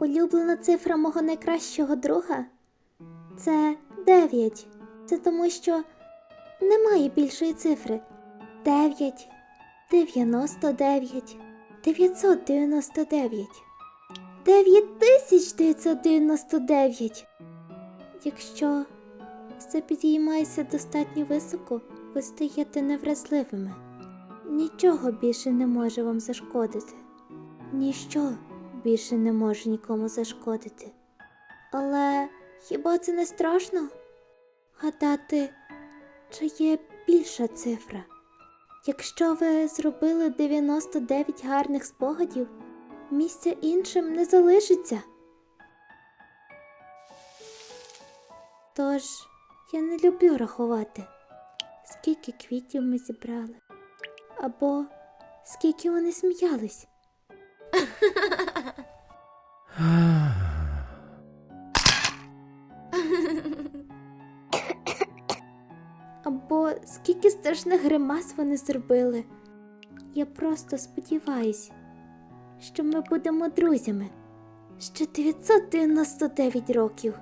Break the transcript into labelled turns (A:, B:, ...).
A: Улюблена цифра мого найкращого друга це 9. Це тому, що немає більшої цифри. 9, 99, 999, 9999. Якщо це підіймається достатньо високо, ви стаєте невразливими. Нічого більше не може вам зашкодити. Ніщо більше не може нікому зашкодити. Але хіба це не страшно? Гадати, чи є більша цифра? Якщо ви зробили 99 гарних спогадів, місця іншим не залишиться. Тож я не люблю рахувати, скільки квітів ми зібрали, або скільки вони сміялись. Або скільки страшних гримас вони зробили. Я просто сподіваюся, що ми будемо друзями ще 999 років.